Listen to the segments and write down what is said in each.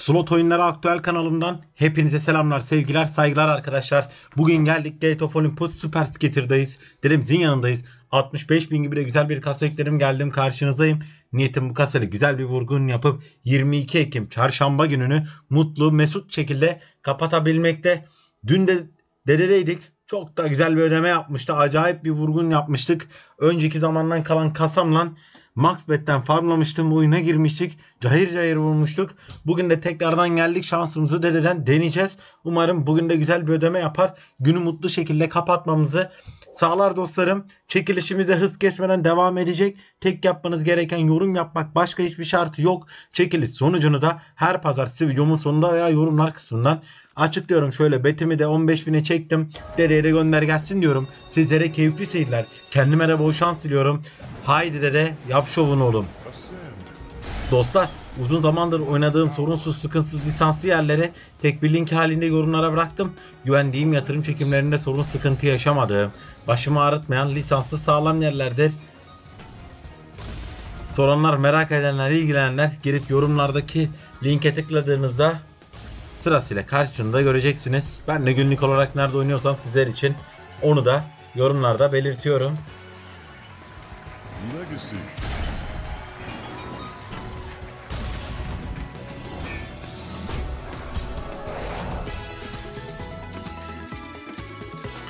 Slot Oyunları Aktüel kanalımdan hepinize selamlar, sevgiler, saygılar arkadaşlar. Bugün geldik Gate of Olympus Super Skater'dayız. Dilimizin yanındayız. 65 bin gibi de güzel bir kasa yüklerim geldim karşınızdayım. Niyetim bu kasayla güzel bir vurgun yapıp 22 Ekim çarşamba gününü mutlu mesut şekilde kapatabilmekte. Dün de dededeydik. Çok da güzel bir ödeme yapmıştı. Acayip bir vurgun yapmıştık. Önceki zamandan kalan kasamla Maxbet'ten farmlamıştım. Oyuna girmiştik. Cayır cayır vurmuştuk. Bugün de tekrardan geldik. Şansımızı dededen deneyeceğiz. Umarım bugün de güzel bir ödeme yapar. Günü mutlu şekilde kapatmamızı sağlar dostlarım. Çekilişimiz de hız kesmeden devam edecek. Tek yapmanız gereken yorum yapmak. Başka hiçbir şartı yok. Çekiliş sonucunu da her pazartesi videomun sonunda veya yorumlar kısmından açıklıyorum. Şöyle betimi de 15.000'e çektim. Dedeye de gönder gelsin diyorum. Sizlere keyifli seyirler. Kendime de bol şans diliyorum. Haydi dede yap şovunu oğlum. Dostlar uzun zamandır oynadığım sorunsuz sıkıntısız lisanslı yerlere tek bir link halinde yorumlara bıraktım. Güvendiğim yatırım çekimlerinde sorun sıkıntı yaşamadığım, başımı ağrıtmayan lisanslı sağlam yerlerdir. Soranlar, merak edenler, ilgilenenler girip yorumlardaki linke tıkladığınızda sırasıyla karşısında göreceksiniz. Ben de günlük olarak nerede oynuyorsam sizler için onu da yorumlarda belirtiyorum. Legacy.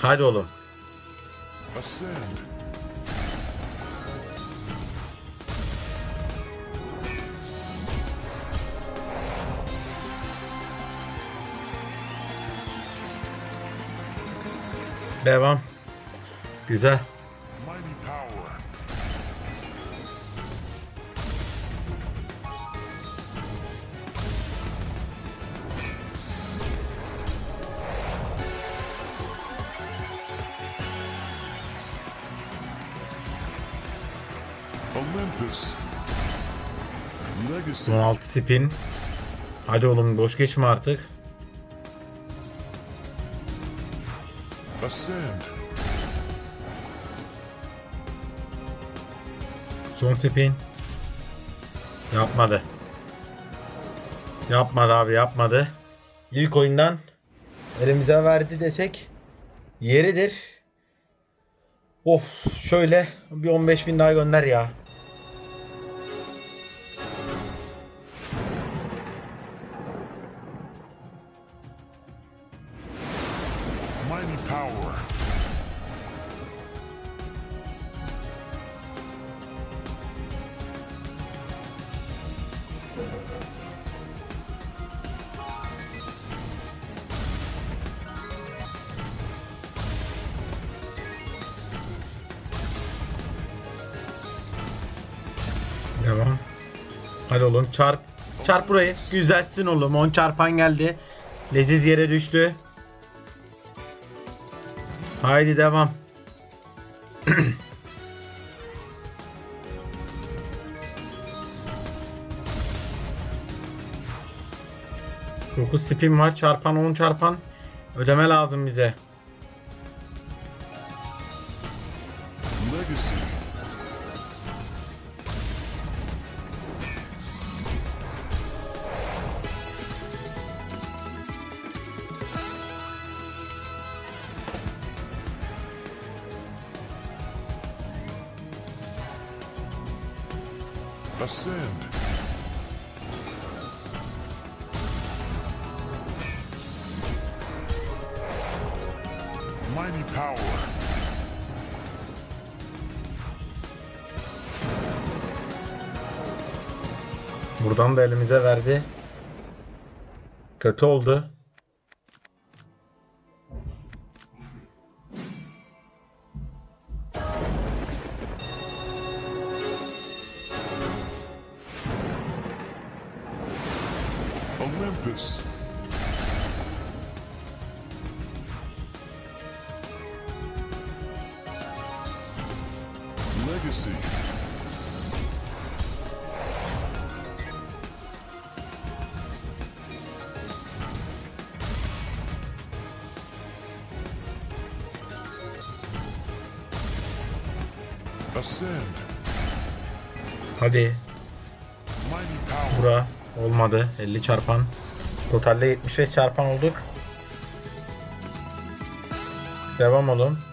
Hadi oğlum. Ascend. Devam. Güzel. Legacy. 16 spin. Hadi oğlum boş geçme artık. Son spin. Yapmadı. Yapmadı abi yapmadı. İlk oyundan elimize verdi desek yeridir. Of şöyle bir 15 bin daha gönder ya. Mighty power. Devam. Hadi oğlum çarp. Çarp burayı. Güzelsin oğlum. 10 çarpan geldi. Leziz yere düştü. Haydi devam. Dokuz spin var. Çarpan 10 çarpan. Ödeme lazım bize. Ascend. Mighty power. Buradan da elimize verdi. Kötü oldu. Legacy. Ascend. Hadi. Bura. Olmadı. 50 çarpan. Totalde 75 çarpan olduk. Devam oğlum.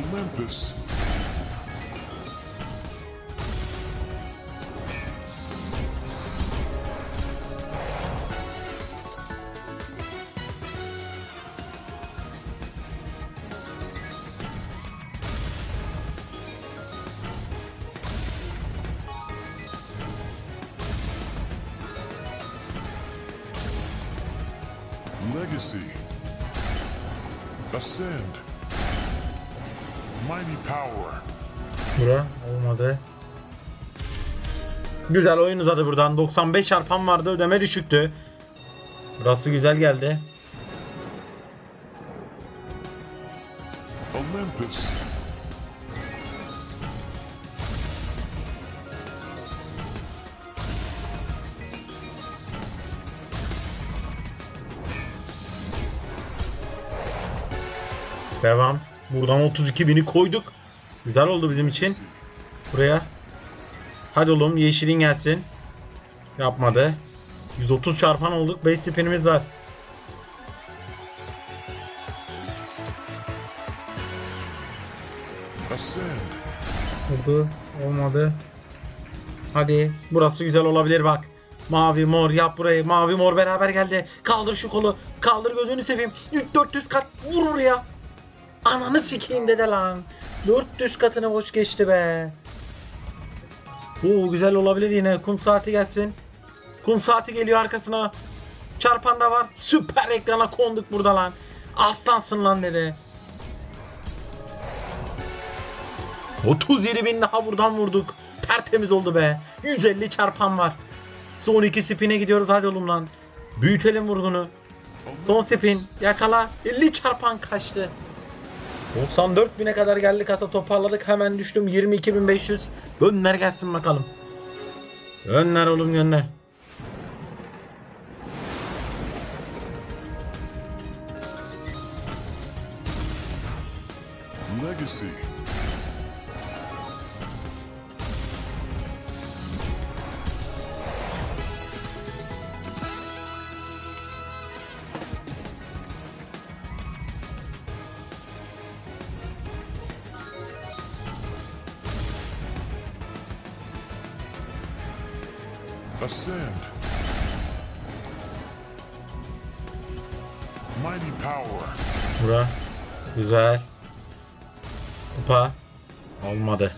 Olympus. Legacy. Ascend. Bura olmadı. Güzel oyun uzadı buradan. 95 çarpan vardı. Ödeme düşüktü. Burası güzel geldi. Olympus. Devam. Buradan 32 bini koyduk. Güzel oldu bizim için. Buraya. Hadi oğlum yeşilin gelsin. Yapmadı. 130 çarpan olduk. 5 spinimiz var. Oldu. Olmadı. Hadi. Burası güzel olabilir bak. Mavi mor yap burayı. Mavi mor beraber geldi. Kaldır şu kolu. Kaldır gözünü seveyim. 400 kat vur oraya. Ananı sikeyim dede lan. 400 katını boş geçti be. Oo güzel olabilir yine. Kum saati gelsin. Kum saati geliyor arkasına. Çarpan da var. Süper ekrana konduk burada lan. Aslansın lan dede. 37 bin daha buradan vurduk. Tertemiz oldu be. 150 çarpan var. Son iki spine gidiyoruz hadi oğlum lan. Büyütelim vurgunu. Son spin yakala. 50 çarpan kaçtı. 94 bine kadar geldi kasa toparladık. Hemen düştüm 22.500 Gönder gelsin bakalım. Gönder oğlum gönder. Legacy. Ascend. Mighty power. Bura Güzel Kupa Olmadı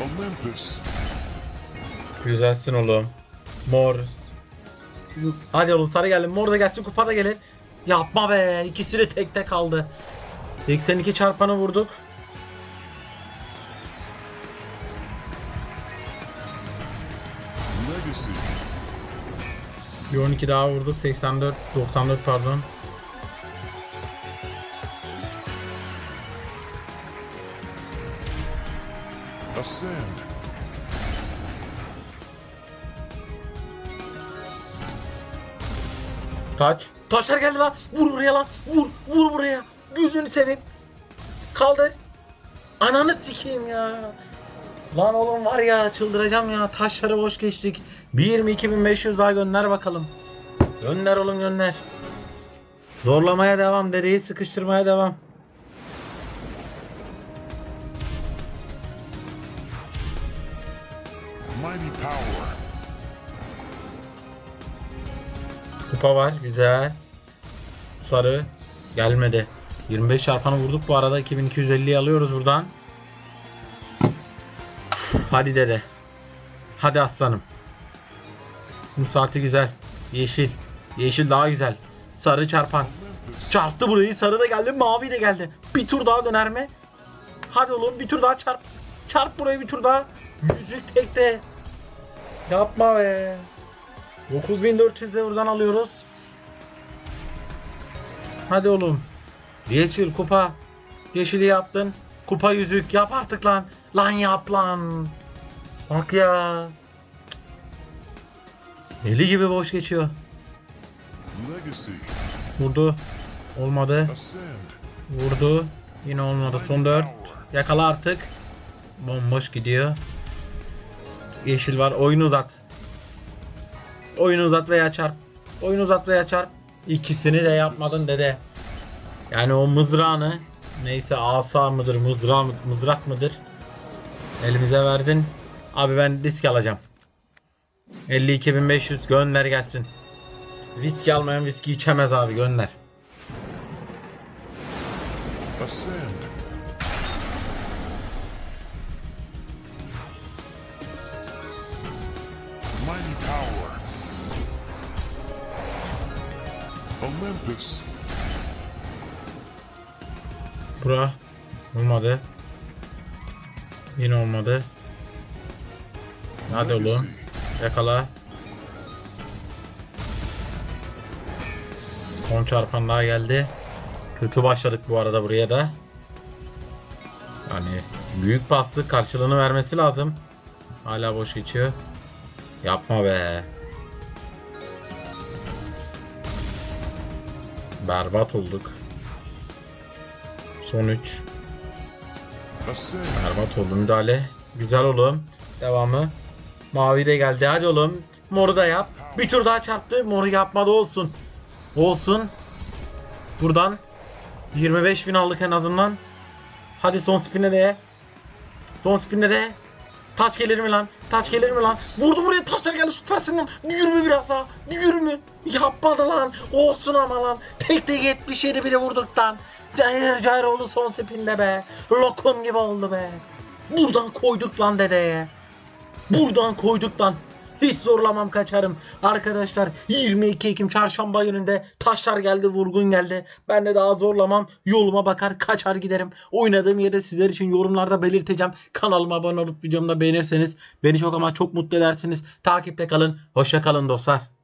Olympus. Güzelsin oğlum Mor Hadi oğlum sarı geldi mor da gelsin kupa da gelir Yapma be ikisi de tekte kaldı 82 çarpanı vurduk. Bir 12 daha vurduk 84 94 pardon Ascend. Taç. Taşlar geldi lan. Vur buraya lan. Vur. Vur buraya. Gözünü seveyim. Kaldır. Ananı sikeyim ya. Lan oğlum var ya çıldıracağım ya. Taşları boş geçtik. 1.22.500 daha gönder bakalım. Gönder oğlum gönder. Zorlamaya devam. Dereyi sıkıştırmaya devam. Mighty power. Kupa var. Güzel. Sarı. Gelmedi. 25 çarpanı vurduk bu arada. 2250'yi alıyoruz buradan. Hadi dede. Hadi aslanım. Kum saati güzel. Yeşil. Yeşil daha güzel. Sarı çarpan. Çarptı burayı. Sarı da geldi. Mavi de geldi. Bir tur daha döner mi? Hadi oğlum bir tur daha çarp. Çarp burayı bir tur daha. Yüzük tekte. Yapma be. 9400 de buradan alıyoruz. Hadi oğlum. Yeşil kupa. Yeşili yaptın. Kupa yüzük yap artık lan. Lan yap lan. Bak ya. Deli gibi boş geçiyor. Vurdu. Olmadı. Vurdu. Yine olmadı. Son 4. Yakala artık. Bomboş gidiyor. Yeşil var. Oyunu uzat. Oyunu uzat veya çarp. Oyunu uzat veya çarp. İkisini de yapmadın dede. Yani o mızrağını neyse asa mıdır mızra mı, mızrak mıdır elimize verdin. Abi ben risk alacağım. 52.500 gönder gelsin. Risk almayan viski içemez abi gönder. Ascend. Olympus. Bura olmadı. Yine olmadı. Hadi oğlum. Yakala. Son çarpan daha geldi. Kötü başladık bu arada buraya da. Yani büyük bastı karşılığını vermesi lazım. Hala boş geçiyor. Yapma be. Berbat olduk. Son 3. Ascend. Berbat oldu müdahale. Güzel oğlum. Devamı. Mavi de geldi. Hadi oğlum. Moru da yap. Bir tur daha çarptı. Moru yapmadı olsun. Olsun. Buradan 25 bin aldık en azından. Hadi son spinne de. Son spinne de. Taç gelir mi lan? Taç gelir mi lan? Vurdu buraya taçlar geldi süpersin lan. Büyür mü biraz daha? Büyür mü? Yapmadı lan. Olsun ama lan. Tek tek 77 biri vurduktan. Cayır cayır oldu son spinde be. Lokum gibi oldu be. Buradan koyduk lan dedeye. Buradan koyduk lan. Hiç zorlamam kaçarım. Arkadaşlar 22 Ekim çarşamba gününde taşlar geldi vurgun geldi. Ben de daha zorlamam. Yoluma bakar kaçar giderim. Oynadığım yerde sizler için yorumlarda belirteceğim. Kanalıma abone olup videomda beğenirseniz beni çok ama çok mutlu edersiniz. Takipte kalın. Hoşça kalın dostlar.